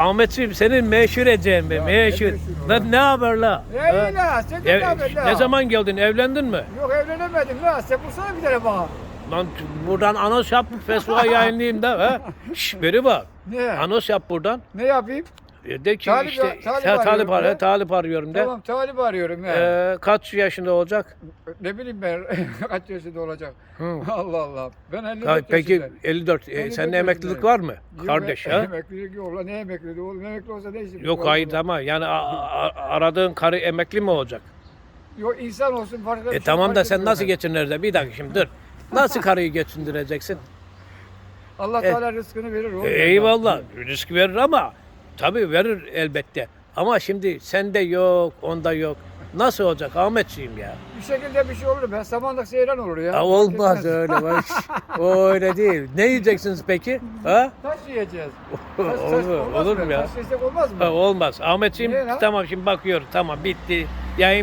Ahmetciğim senin meşhur edeceğim be meşhur. ne meşhur Ne, haber la? Ne la, sen de ne haber la? ne zaman geldin evlendin mi? Yok evlenemedim la, sen bulsana bir tane bana. Lan buradan anons yap Facebook'a yayınlayayım da ha. Şş, beri bak. Ne? Anons yap buradan. Ne yapayım? E, De ki Talip- işte talip talip, talip, ar- talip arıyorum de. Tamam talip arıyorum ya. Ee, kaç yaşında olacak? Ne bileyim ben kaç yaşında olacak. Hı. Allah Allah. Ben 54 Ha, peki yaşındayım. 54. E, 54 sende emeklilik var mı? Yok, Kardeş e- ha? Emeklilik yok lan ne emekliliği oğlum emekli olsa ne işim Yok hayır ama yani aradığın karı emekli mi olacak? Yok insan olsun fark E tamam da sen nasıl geçinir de bir dakika şimdi dur. Nasıl karıyı geçindireceksin? Allah E- Teala rızkını verir oğlum. E, eyvallah risk verir ama tabii verir elbette. Ama şimdi sende yok, onda yok. Nasıl olacak Ahmetciğim ya? Bir şekilde bir şey olur. Ben samanlık seyran olur ya. Ya olmaz öyle. bak. O öyle değil. Ne yiyeceksiniz peki? Ha? Taş yiyeceğiz. Taş, taş olur, olmaz olur mu ya? Taş yesek olmaz mı? Ha, olmaz. Ahmetciğim Niye tamam şimdi bakıyorum. Tamam bitti. Yayın